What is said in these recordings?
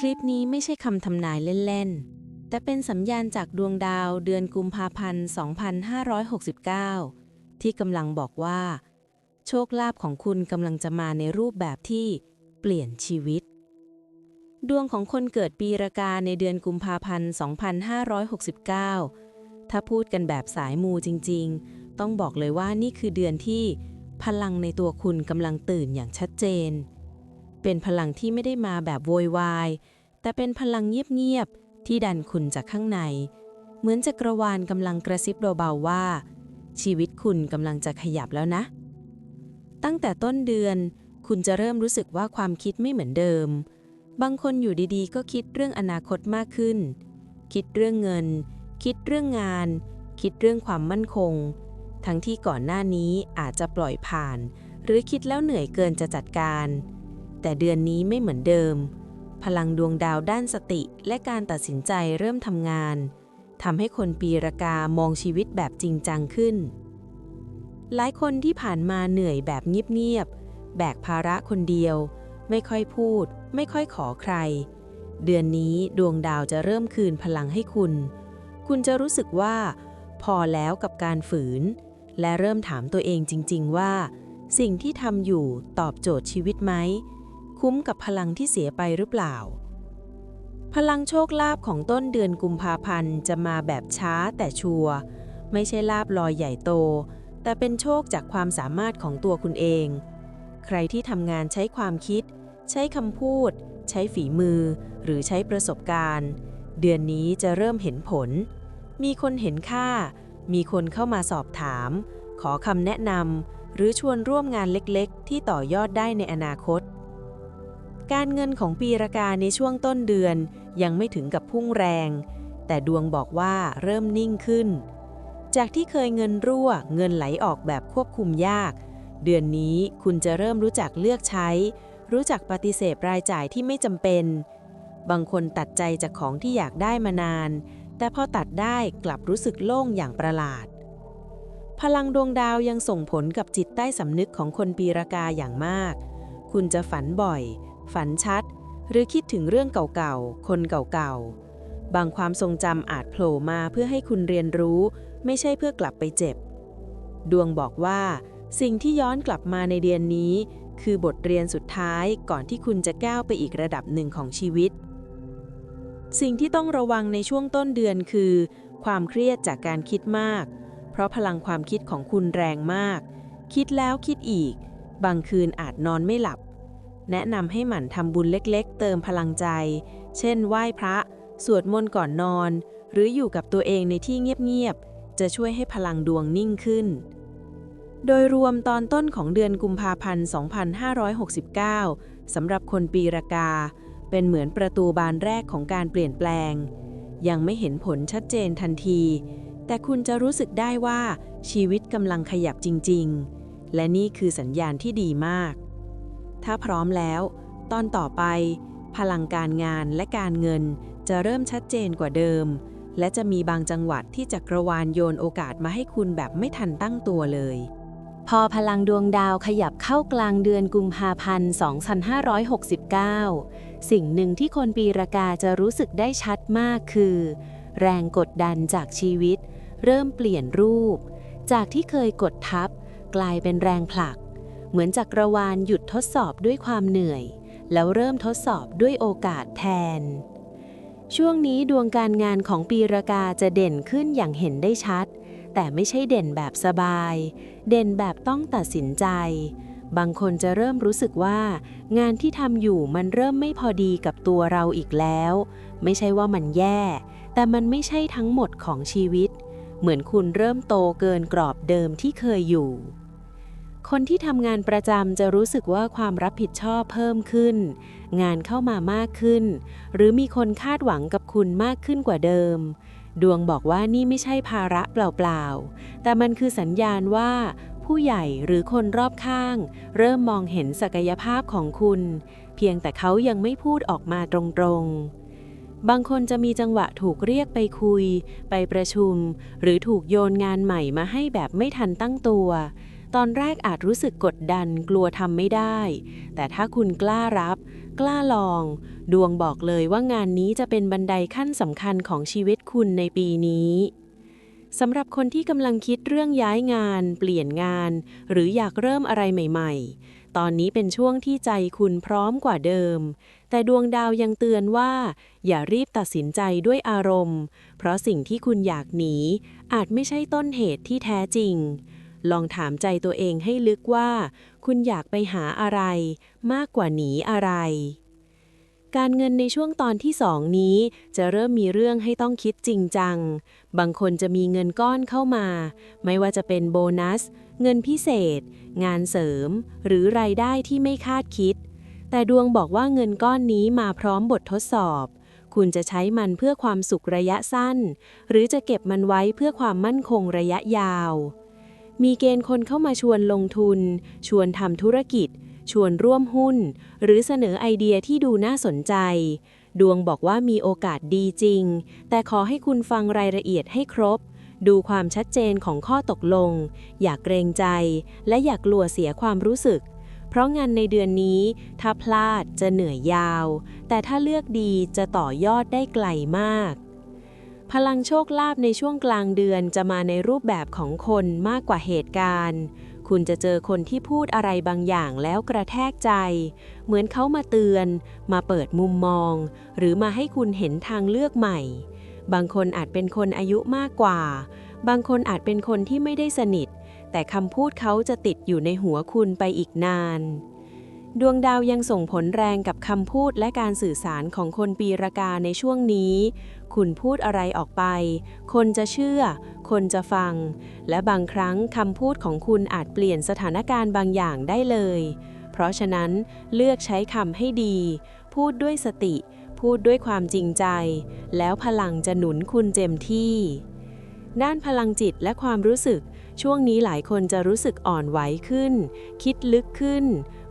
คลิปนี้ไม่ใช่คำทำนายเล่นๆ แต่เป็นสัญญาณจากดวงดาวเดือนกุมภาพันธ์ 2569 ที่กำลังบอกว่า โชคลาภของคุณกำลังจะมาในรูปแบบที่เปลี่ยนชีวิต ดวงของคนเกิดปีรากาในเดือนกุมภาพันธ์ 2569 ถ้าพูดกันแบบสายมูจริงๆ ต้องบอกเลยว่านี่คือเดือนที่พลังในตัวคุณกำลังตื่นอย่างชัดเจน เป็นพลังที่ไม่ได้มาแบบโวยวาย แต่เป็นพลังเงียบๆ ที่ดันคุณจากข้างใน เหมือนจักรวาลกำลังกระซิบเบาๆว่า ชีวิตคุณกำลังจะขยับแล้วนะ ตั้งแต่ต้นเดือน คุณจะเริ่มรู้สึกว่าความคิดไม่เหมือนเดิม บางคนอยู่ดีๆ ก็คิดเรื่องอนาคตมากขึ้น คิดเรื่องเงิน คิดเรื่องงาน คิดเรื่องความมั่นคง ทั้งที่ก่อนหน้านี้อาจจะปล่อยผ่าน หรือคิดแล้วเหนื่อยเกินจะจัดการ แต่เดือนนี้ไม่เหมือนเดิม พลังดวงดาวด้านสติและการตัดสินใจเริ่มทำงานทำให้คนปีรากามองชีวิตแบบจริงจังขึ้น หลายคนที่ผ่านมาเหนื่อยแบบเงียบๆ แบกภาระคนเดียว ไม่ค่อยพูด ไม่ค่อยขอใคร เดือนนี้ดวงดาวจะเริ่มคืนพลังให้คุณ คุณจะรู้สึกว่า พอแล้วกับการฝืน และเริ่มถามตัวเองจริง ๆ ว่า สิ่งที่ทำอยู่ตอบโจทย์ชีวิตไหม คุ้มกับพลังที่เสียไปหรือเปล่า พลังโชคลาภของต้นเดือนกุมภาพันธ์จะมาแบบช้าแต่ชัวร์ไม่ใช่ลาบลอยใหญ่โต แต่เป็นโชคจากความสามารถของตัวคุณเอง ใครที่ทำงานใช้ความคิด ใช้คำพูด ใช้ฝีมือ หรือใช้ประสบการณ์ เดือนนี้จะเริ่มเห็นผล มีคนเห็นค่า มีคนเข้ามาสอบถาม ขอคำแนะนำหรือชวนร่วมงานเล็กๆ ที่ต่อยอดได้ในอนาคต การเงินของปีรากาในช่วงต้นเดือน ยังไม่ถึงกับพุ่งแรง แต่ดวงบอกว่าเริ่มนิ่งขึ้น จากที่เคยเงินรั่ว เงินไหลออกแบบควบคุมยาก เดือนนี้คุณจะเริ่มรู้จักเลือกใช้ รู้จักปฏิเสธรายจ่ายที่ไม่จำเป็น บางคนตัดใจจากของที่อยากได้มานาน แต่พอตัดได้กลับรู้สึกโล่งอย่างประหลาด พลังดวงดาวยังส่งผลกับจิตใต้สำนึกของคนปีรากาอย่างมาก คุณจะฝันบ่อย ฝันชัด หรือคิดถึงเรื่องเก่าๆ คนเก่าๆ บางความทรงจำอาจโผล่มาเพื่อให้คุณเรียนรู้ ไม่ใช่เพื่อกลับไปเจ็บ ดวงบอกว่า สิ่งที่ย้อนกลับมาในเดือนนี้ คือบทเรียนสุดท้ายก่อนที่คุณจะก้าวไปอีกระดับหนึ่งของชีวิต สิ่งที่ต้องระวังในช่วงต้นเดือนคือ ความเครียดจากการคิดมาก เพราะพลังความคิดของคุณแรงมาก คิดแล้วคิดอีก บางคืนอาจนอนไม่หลับ แนะนำให้หมั่นทำบุญเล็กๆ เติมพลังใจ เช่น ไหว้พระ สวดมนต์ก่อนนอน หรืออยู่กับตัวเองในที่เงียบๆ จะช่วยให้พลังดวงนิ่งขึ้น โดยรวมตอนต้นของเดือนกุมภาพันธ์ 2569 สำหรับคนปีรากา เป็นเหมือนประตูบานแรกของการเปลี่ยนแปลง ยังไม่เห็นผลชัดเจนทันที แต่คุณจะรู้สึกได้ว่าชีวิตกำลังขยับจริง ๆ และนี่คือสัญญาณที่ดีมาก ถ้าพร้อมแล้ว ตอนต่อไป พลังการงานและการเงินจะเริ่มชัดเจนกว่าเดิม และจะมีบางจังหวัดที่จักรวาลโยนโอกาสมาให้คุณแบบไม่ทันตั้งตัวเลย พอพลังดวงดาวขยับเข้ากลางเดือนกุมภาพันธ์ 2569 สิ่งหนึ่งที่คนปีรากาจะรู้สึกได้ชัดมากคือ แรงกดดันจากชีวิต เริ่มเปลี่ยนรูป จากที่เคยกดทับ กลายเป็นแรงผลัก เหมือนจักรวาลหยุดทดสอบด้วยความเหนื่อย แล้วเริ่มทดสอบด้วยโอกาสแทน ช่วงนี้ดวงการงานของปีรากาจะเด่นขึ้นอย่างเห็นได้ชัด แต่ไม่ใช่เด่นแบบสบาย เด่นแบบต้องตัดสินใจ บางคนจะเริ่มรู้สึกว่า งานที่ทำอยู่มันเริ่มไม่พอดีกับตัวเราอีกแล้ว ไม่ใช่ว่ามันแย่ แต่มันไม่ใช่ทั้งหมดของชีวิต เหมือนคุณเริ่มโตเกินกรอบเดิมที่เคยอยู่ คนที่ทำงานประจำจะรู้สึกว่าความรับผิดชอบเพิ่มขึ้น งานเข้ามามากขึ้น หรือมีคนคาดหวังกับคุณมากขึ้นกว่าเดิม ดวงบอกว่านี่ไม่ใช่ภาระเปล่าๆ แต่มันคือสัญญาณว่า ผู้ใหญ่หรือคนรอบข้าง เริ่มมองเห็นศักยภาพของคุณ เพียงแต่เขายังไม่พูดออกมาตรงๆบางคนจะมีจังหวะถูกเรียกไปคุย ไปประชุม หรือถูกโยนงานใหม่มาให้แบบไม่ทันตั้งตัว ตอนแรกอาจรู้สึกกดดันกลัวทำไม่ได้ แต่ถ้าคุณกล้ารับ กล้าลอง ดวงบอกเลยว่างานนี้จะเป็นบันไดขั้นสำคัญของชีวิตคุณในปีนี้สำหรับคนที่กำลังคิดเรื่องย้ายงาน เปลี่ยนงาน หรืออยากเริ่มอะไรใหม่ ๆ ตอนนี้เป็นช่วงที่ใจคุณพร้อมกว่าเดิม แต่ดวงดาวยังเตือนว่า อย่ารีบตัดสินใจด้วยอารมณ์ เพราะสิ่งที่คุณอยากหนี อาจไม่ใช่ต้นเหตุที่แท้จริง ลองถามใจตัวเองให้ลึกว่า คุณอยากไปหาอะไร มากกว่าหนีอะไร การเงินในช่วงตอนที่สองนี้ จะเริ่มมีเรื่องให้ต้องคิดจริงจัง บางคนจะมีเงินก้อนเข้ามา ไม่ว่าจะเป็นโบนัส เงินพิเศษ งานเสริม หรือรายได้ที่ไม่คาดคิด แต่ดวงบอกว่าเงินก้อนนี้มาพร้อมบททดสอบ คุณจะใช้มันเพื่อความสุขระยะสั้น หรือจะเก็บมันไว้เพื่อความมั่นคงระยะยาว มีเกณฑ์คนเข้ามาชวนลงทุน ชวนทำธุรกิจ ชวนร่วมหุ้น หรือเสนอไอเดียที่ดูน่าสนใจ ดวงบอกว่ามีโอกาสดีจริง แต่ขอให้คุณฟังรายละเอียดให้ครบ ดูความชัดเจนของข้อตกลง อย่ากเกรงใจ และอย่ากลัวเสียความรู้สึก เพราะงานในเดือนนี้ ถ้าพลาดจะเหนื่อยยาว แต่ถ้าเลือกดีจะต่อยอดได้ไกลมาก พลังโชคลาภในช่วงกลางเดือนจะมาในรูปแบบของคนมากกว่าเหตุการณ์ คุณจะเจอคนที่พูดอะไรบางอย่างแล้วกระแทกใจ เหมือนเขามาเตือน มาเปิดมุมมอง หรือมาให้คุณเห็นทางเลือกใหม่ บางคนอาจเป็นคนอายุมากกว่า บางคนอาจเป็นคนที่ไม่ได้สนิท แต่คำพูดเขาจะติดอยู่ในหัวคุณไปอีกนาน ดวงดาวยังส่งผลแรงกับคำพูดและการสื่อสารของคนปีรากาในช่วงนี้ คุณพูดอะไรออกไป คนจะเชื่อ คนจะฟัง และบางครั้งคำพูดของคุณอาจเปลี่ยนสถานการณ์บางอย่างได้เลย เพราะฉะนั้นเลือกใช้คำให้ดี พูดด้วยสติ พูดด้วยความจริงใจ แล้วพลังจะหนุนคุณเต็มที่ ด้านพลังจิตและความรู้สึก ช่วงนี้หลายคนจะรู้สึกอ่อนไหวขึ้น คิดลึกขึ้น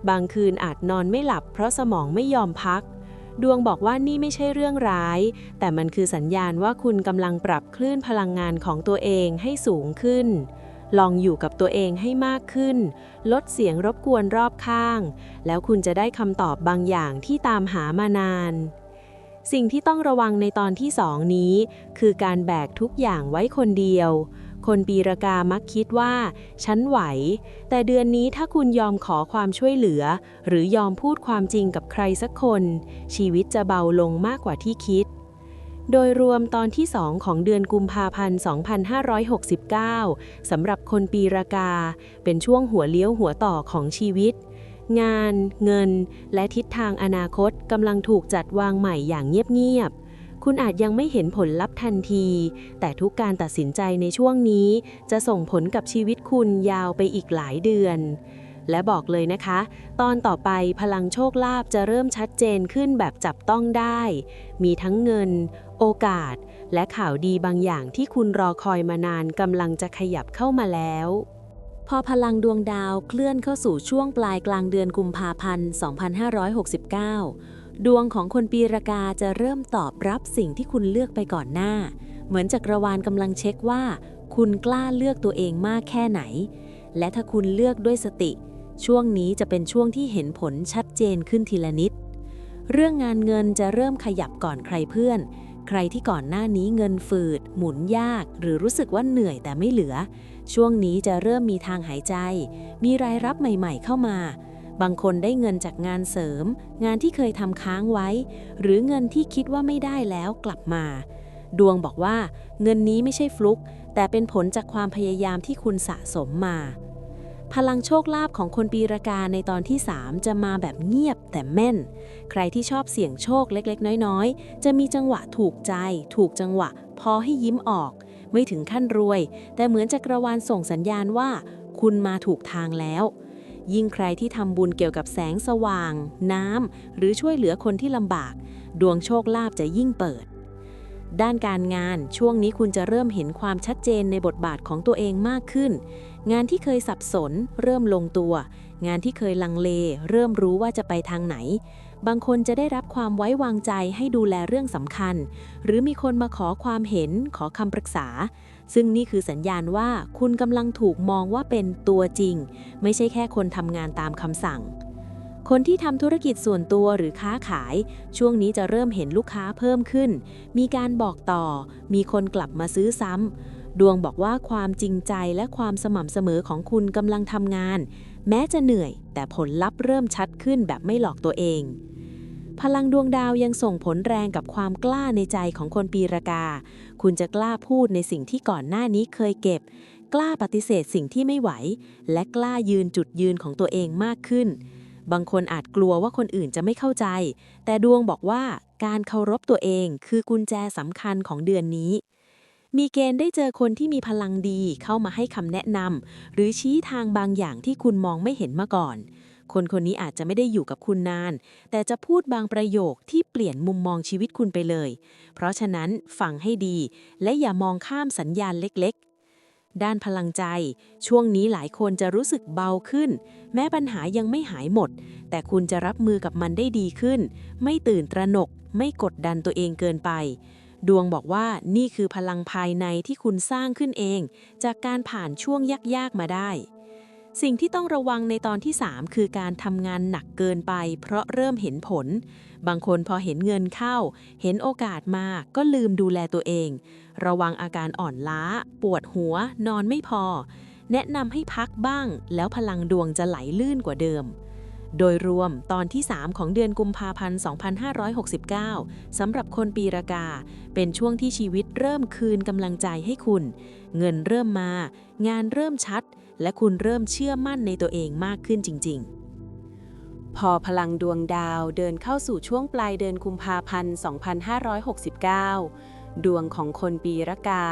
บางคืนอาจนอนไม่หลับเพราะสมองไม่ยอมพัก ดวงบอกว่านี่ไม่ใช่เรื่องร้าย แต่มันคือสัญญาณว่าคุณกำลังปรับคลื่นพลังงานของตัวเองให้สูงขึ้น ลองอยู่กับตัวเองให้มากขึ้น ลดเสียงรบกวนรอบข้าง แล้วคุณจะได้คำตอบบางอย่างที่ตามหามานาน สิ่งที่ต้องระวังในตอนที่สองนี้ คือการแบกทุกอย่างไว้คนเดียว คนปีรากามักคิดว่า ฉันไหว แต่เดือนนี้ถ้าคุณยอมขอความช่วยเหลือ หรือยอมพูดความจริงกับใครสักคน ชีวิตจะเบาลงมากกว่าที่คิด โดยรวมตอนที่ 2 ของเดือนกุมภาพันธ์ 2569 สำหรับคนปีรากา เป็นช่วงหัวเลี้ยวหัวต่อของชีวิตงาน เงิน และทิศทางอนาคตกำลังถูกจัดวางใหม่อย่างเงียบๆ คุณอาจยังไม่เห็นผลลัพธ์ทันที แต่ทุกการตัดสินใจในช่วงนี้ จะส่งผลกับชีวิตคุณยาวไปอีกหลายเดือน และบอกเลยนะคะ ตอนต่อไปพลังโชคลาภจะเริ่มชัดเจนขึ้นแบบจับต้องได้ มีทั้งเงิน โอกาส และข่าวดีบางอย่างที่คุณรอคอยมานานกำลังจะขยับเข้ามาแล้วพอพลังดวงดาวเคลื่อนเข้าสู่ช่วงปลายกลางเดือนกุมภาพันธ์ 2569 ดวงของคนปีรากาจะเริ่มตอบรับสิ่งที่คุณเลือกไปก่อนหน้า เหมือนจักรวาลกำลังเช็คว่า คุณกล้าเลือกตัวเองมากแค่ไหน และถ้าคุณเลือกด้วยสติ ช่วงนี้จะเป็นช่วงที่เห็นผลชัดเจนขึ้นทีละนิด เรื่องงานเงินจะเริ่มขยับก่อนใครเพื่อน ใครที่ก่อนหน้านี้เงินฝืด หมุนยาก หรือรู้สึกว่าเหนื่อยแต่ไม่เหลือ ช่วงนี้จะเริ่มมีทางหายใจ มีรายรับใหม่ ๆ เข้ามา บางคนได้เงินจากงานเสริม งานที่เคยทำค้างไว้ หรือเงินที่คิดว่าไม่ได้แล้วกลับมา ดวงบอกว่า เงินนี้ไม่ใช่ฟลุก แต่เป็นผลจากความพยายามที่คุณสะสมมา พลังโชคลาภของคนปีรากาในตอนที่ 3 จะมาแบบเงียบแต่แม่น ใครที่ชอบเสี่ยงโชคเล็กๆ น้อยๆ จะมีจังหวะถูกใจ ถูกจังหวะ พอให้ยิ้มออก ไม่ถึงขั้นรวย แต่เหมือนจักรวาลส่งสัญญาณว่า คุณมาถูกทางแล้ว ยิ่งใครที่ทำบุญเกี่ยวกับแสงสว่าง น้ำ หรือช่วยเหลือคนที่ลำบาก ดวงโชคลาภจะยิ่งเปิด ด้านการงานช่วงนี้คุณจะเริ่มเห็นความชัดเจนในบทบาทของตัวเองมากขึ้น งานที่เคยสับสน เริ่มลงตัว งานที่เคยลังเล เริ่มรู้ว่าจะไปทางไหน บางคนจะได้รับความไว้วางใจให้ดูแลเรื่องสำคัญ หรือมีคนมาขอความเห็นขอคำปรึกษา ซึ่งนี่คือสัญญาณว่าคุณกำลังถูกมองว่าเป็นตัวจริง ไม่ใช่แค่คนทำงานตามคำสั่ง คนที่ทำธุรกิจส่วนตัวหรือค้าขาย ช่วงนี้จะเริ่มเห็นลูกค้าเพิ่มขึ้น มีการบอกต่อ มีคนกลับมาซื้อซ้ำดวงบอกว่าความจริงใจและความสม่ำเสมอของคุณกำลังทำงาน แม้จะเหนื่อย แต่ผลลัพธ์เริ่มชัดขึ้นแบบไม่หลอกตัวเอง พลังดวงดาวยังส่งผลแรงกับความกล้าในใจของคนปีรากา คุณจะกล้าพูดในสิ่งที่ก่อนหน้านี้เคยเก็บ กล้าปฏิเสธสิ่งที่ไม่ไหว และกล้ายืนจุดยืนของตัวเองมากขึ้น บางคนอาจกลัวว่าคนอื่นจะไม่เข้าใจ แต่ดวงบอกว่าการเคารพตัวเองคือกุญแจสำคัญของเดือนนี้ มีเกณฑ์ได้เจอคนที่มีพลังดีเข้ามาให้คำแนะนำหรือชี้ทางบางอย่างที่คุณมองไม่เห็นมาก่อน คนคนนี้อาจจะไม่ได้อยู่กับคุณนาน แต่จะพูดบางประโยคที่เปลี่ยนมุมมองชีวิตคุณไปเลย เพราะฉะนั้นฟังให้ดี และอย่ามองข้ามสัญญาณเล็กๆ ด้านพลังใจ ช่วงนี้หลายคนจะรู้สึกเบาขึ้น แม้ปัญหายังไม่หายหมด แต่คุณจะรับมือกับมันได้ดีขึ้น ไม่ตื่นตระหนก ไม่กดดันตัวเองเกินไปดวงบอกว่านี่คือพลังภายในที่คุณสร้างขึ้นเอง จากการผ่านช่วงยาก ๆ มาได้ สิ่งที่ต้องระวังในตอนที่ 3 คือการทำงานหนักเกินไป เพราะเริ่มเห็นผล บางคนพอเห็นเงินเข้า เห็นโอกาสมาก็ลืมดูแลตัวเอง ระวังอาการอ่อนล้า ปวดหัว นอนไม่พอ แนะนำให้พักบ้าง แล้วพลังดวงจะไหลลื่นกว่าเดิม โดยรวมตอนที่ 3 ของเดือนกุมภาพันธ์ 2569 สำหรับคนปีรากา เป็นช่วงที่ชีวิตเริ่มคืนกำลังใจให้คุณ เงินเริ่มมา งานเริ่มชัด และคุณเริ่มเชื่อมั่นในตัวเองมากขึ้นจริง ๆ พอพลังดวงดาวเดินเข้าสู่ช่วงปลายเดือนกุมภาพันธ์ 2569 ดวงของคนปีรากา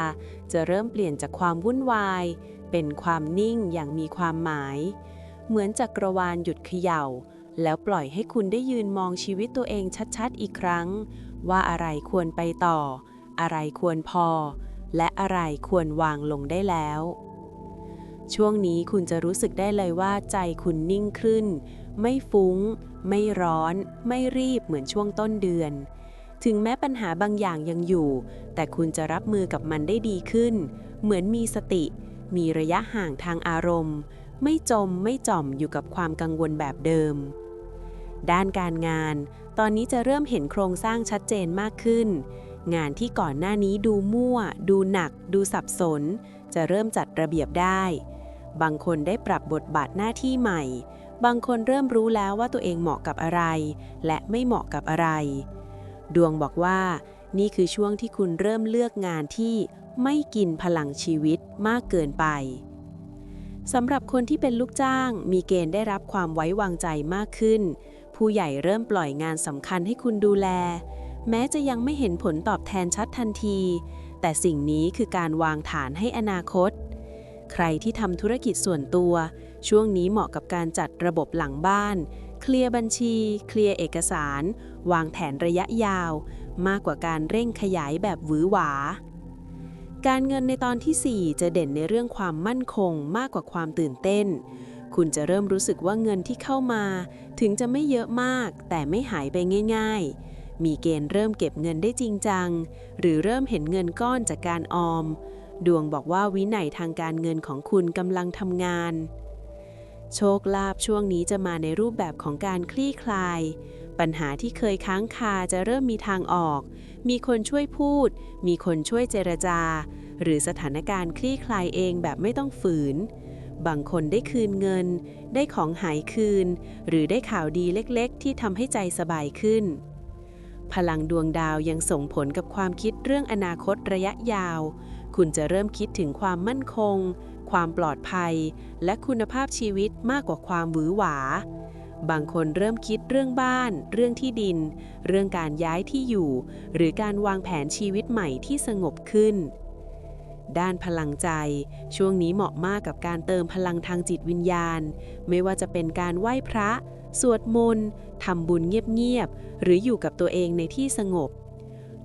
จะเริ่มเปลี่ยนจากความวุ่นวาย เป็นความนิ่งอย่างมีความหมาย เหมือนจักรวาลหยุดเขย่า แล้วปล่อยให้คุณได้ยืนมองชีวิตตัวเองชัดๆ อีกครั้ง ว่าอะไรควรไปต่อ อะไรควรพอ และอะไรควรวางลงได้แล้ว ช่วงนี้คุณจะรู้สึกได้เลยว่าใจคุณนิ่งขึ้น ไม่ฟุง้ง ไม่ร้อน ไม่รีบเหมือนช่วงต้นเดือน ถึงแม้ปัญหาบางอย่างยังอยู่ แต่คุณจะรับมือกับมันได้ดีขึ้น เหมือนมีสติ มีระยะห่างทางอารมณ์ ไม่จมไม่จ่อมอยู่กับความกังวลแบบเดิม ด้านการงาน ตอนนี้จะเริ่มเห็นโครงสร้างชัดเจนมากขึ้น งานที่ก่อนหน้านี้ดูมั่ว ดูหนัก ดูสับสน จะเริ่มจัดระเบียบได้ บางคนได้ปรับบทบาทหน้าที่ใหม่ บางคนเริ่มรู้แล้วว่าตัวเองเหมาะกับอะไร และไม่เหมาะกับอะไร ดวงบอกว่า นี่คือช่วงที่คุณเริ่มเลือกงานที่ไม่กินพลังชีวิตมากเกินไปสำหรับคนที่เป็นลูกจ้าง มีเกณฑ์ได้รับความไว้วางใจมากขึ้น ผู้ใหญ่เริ่มปล่อยงานสำคัญให้คุณดูแล แม้จะยังไม่เห็นผลตอบแทนชัดทันที แต่สิ่งนี้คือการวางฐานให้อนาคต ใครที่ทำธุรกิจส่วนตัว ช่วงนี้เหมาะกับการจัดระบบหลังบ้าน เคลียร์บัญชี เคลียร์เอกสาร วางแผนระยะยาว มากกว่าการเร่งขยายแบบหวือหวา การเงินในตอนที่ 4 จะเด่นในเรื่องความมั่นคงมากกว่าความตื่นเต้น คุณจะเริ่มรู้สึกว่าเงินที่เข้ามา ถึงจะไม่เยอะมาก แต่ไม่หายไปง่าย ๆ มีเกณฑ์เริ่มเก็บเงินได้จริงจัง หรือเริ่มเห็นเงินก้อนจากการออม ดวงบอกว่าวินัยทางการเงินของคุณกำลังทำงาน โชคลาภช่วงนี้จะมาในรูปแบบของการคลี่คลาย ปัญหาที่เคยค้างคาจะเริ่มมีทางออก มีคนช่วยพูด มีคนช่วยเจรจา หรือสถานการณ์คลี่คลายเองแบบไม่ต้องฝืน บางคนได้คืนเงิน ได้ของหายคืน หรือได้ข่าวดีเล็กๆ ที่ทำให้ใจสบายขึ้นพลังดวงดาวยังส่งผลกับความคิดเรื่องอนาคตระยะยาว คุณจะเริ่มคิดถึงความมั่นคง ความปลอดภัย และคุณภาพชีวิตมากกว่าความหวือหวา บางคนเริ่มคิดเรื่องบ้าน เรื่องที่ดิน เรื่องการย้ายที่อยู่ หรือการวางแผนชีวิตใหม่ที่สงบขึ้น ด้านพลังใจ ช่วงนี้เหมาะมากกับการเติมพลังทางจิตวิญญาณ ไม่ว่าจะเป็นการไหว้พระ สวดมนต์ทำบุญเงียบๆ หรืออยู่กับตัวเองในที่สงบ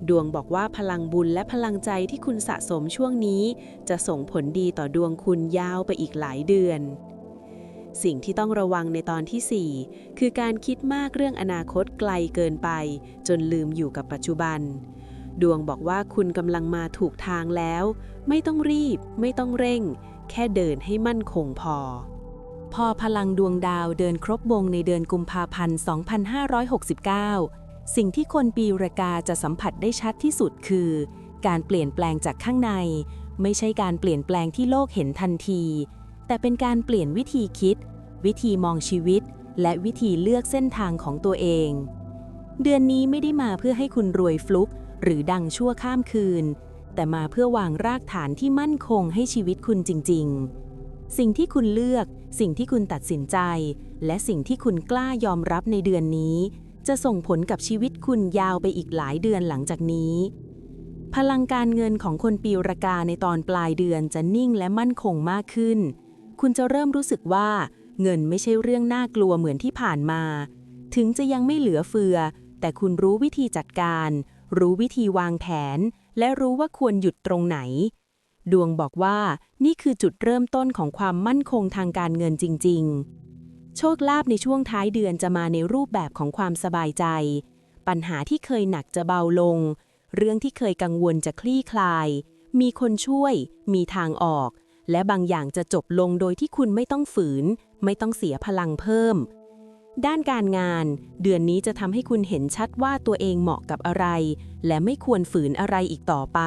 ดวงบอกว่าพลังบุญและพลังใจที่คุณสะสมช่วงนี้ จะส่งผลดีต่อดวงคุณยาวไปอีกหลายเดือน สิ่งที่ต้องระวังในตอนที่ 4 คือการคิดมากเรื่องอนาคตไกลเกินไป จนลืมอยู่กับปัจจุบัน ดวงบอกว่าคุณกำลังมาถูกทางแล้ว ไม่ต้องรีบ ไม่ต้องเร่ง แค่เดินให้มั่นคงพอพอพลังดวงดาวเดินครบวงในเดือนกุมภาพันธ์ 2569 สิ่งที่คนปีรากาจะสัมผัสได้ชัดที่สุดคือ การเปลี่ยนแปลงจากข้างใน ไม่ใช่การเปลี่ยนแปลงที่โลกเห็นทันที แต่เป็นการเปลี่ยนวิธีคิด วิธีมองชีวิต และวิธีเลือกเส้นทางของตัวเอง เดือนนี้ไม่ได้มาเพื่อให้คุณรวยฟลุก หรือดังชั่วข้ามคืน แต่มาเพื่อวางรากฐานที่มั่นคงให้ชีวิตคุณจริง ๆ สิ่งที่คุณเลือก สิ่งที่คุณตัดสินใจ และสิ่งที่คุณกล้ายอมรับในเดือนนี้ จะส่งผลกับชีวิตคุณยาวไปอีกหลายเดือนหลังจากนี้ พลังการเงินของคนปีรากาในตอนปลายเดือนจะนิ่งและมั่นคงมากขึ้น คุณจะเริ่มรู้สึกว่า เงินไม่ใช่เรื่องน่ากลัวเหมือนที่ผ่านมา ถึงจะยังไม่เหลือเฟือ แต่คุณรู้วิธีจัดการ รู้วิธีวางแผน และรู้ว่าควรหยุดตรงไหน ดวงบอกว่านี่คือจุดเริ่มต้นของความมั่นคงทางการเงินจริง ๆ โชคลาภในช่วงท้ายเดือนจะมาในรูปแบบของความสบายใจ ปัญหาที่เคยหนักจะเบาลง เรื่องที่เคยกังวลจะคลี่คลาย มีคนช่วย มีทางออก และบางอย่างจะจบลงโดยที่คุณไม่ต้องฝืน ไม่ต้องเสียพลังเพิ่ม ด้านการงาน เดือนนี้จะทำให้คุณเห็นชัดว่าตัวเองเหมาะกับอะไร และไม่ควรฝืนอะไรอีกต่อไป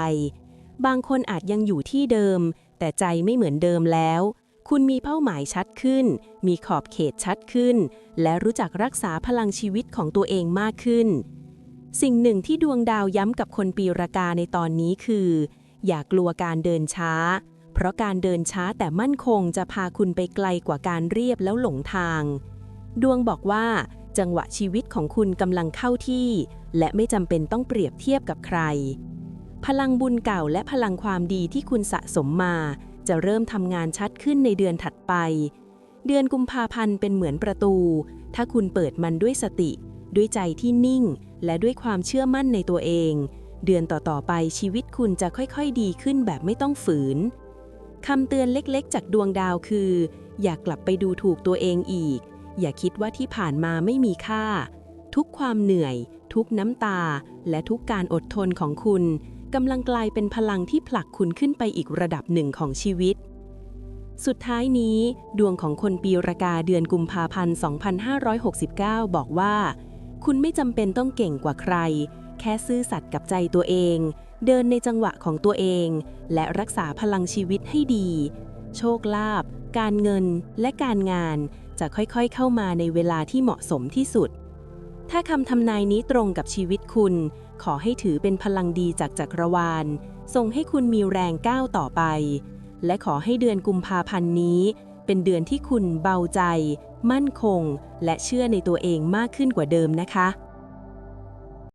บางคนอาจยังอยู่ที่เดิม แต่ใจไม่เหมือนเดิมแล้ว คุณมีเป้าหมายชัดขึ้น มีขอบเขตชัดขึ้น และรู้จักรักษาพลังชีวิตของตัวเองมากขึ้น สิ่งหนึ่งที่ดวงดาวย้ำกับคนปีรากาในตอนนี้คือ อย่ากลัวการเดินช้า เพราะการเดินช้าแต่มั่นคงจะพาคุณไปไกลกว่าการเรียบแล้วหลงทาง ดวงบอกว่า จังหวะชีวิตของคุณกำลังเข้าที่ และไม่จำเป็นต้องเปรียบเทียบกับใคร พลังบุญเก่าและพลังความดีที่คุณสะสมมา จะเริ่มทำงานชัดขึ้นในเดือนถัดไป เดือนกุมภาพันธ์เป็นเหมือนประตู ถ้าคุณเปิดมันด้วยสติ ด้วยใจที่นิ่ง และด้วยความเชื่อมั่นในตัวเอง เดือนต่อๆไปชีวิตคุณจะค่อยๆ ดีขึ้นแบบไม่ต้องฝืนคำเตือนเล็กๆ จากดวงดาวคือ อย่ากลับไปดูถูกตัวเองอีก อย่าคิดว่าที่ผ่านมาไม่มีค่า ทุกความเหนื่อย ทุกน้ำตา และทุกการอดทนของคุณ กำลังกลายเป็นพลังที่ผลักคุณขึ้นไปอีกระดับหนึ่งของชีวิต สุดท้ายนี้ ดวงของคนปีรากาเดือนกุมภาพันธ์ 2569 บอกว่า คุณไม่จำเป็นต้องเก่งกว่าใคร แค่ซื่อสัตย์กับใจตัวเอง เดินในจังหวะของตัวเอง และรักษาพลังชีวิตให้ดี โชคลาภการเงินและการงานจะค่อยๆ เข้ามาในเวลาที่เหมาะสมที่สุด ถ้าคำทำนายนี้ตรงกับชีวิตคุณ ขอให้ถือเป็นพลังดีจากจักรวาล ส่งให้คุณมีแรงก้าวต่อไป และขอให้เดือนกุมภาพันธ์นี้ เป็นเดือนที่คุณเบาใจ มั่นคง และเชื่อในตัวเองมากขึ้นกว่าเดิมนะคะ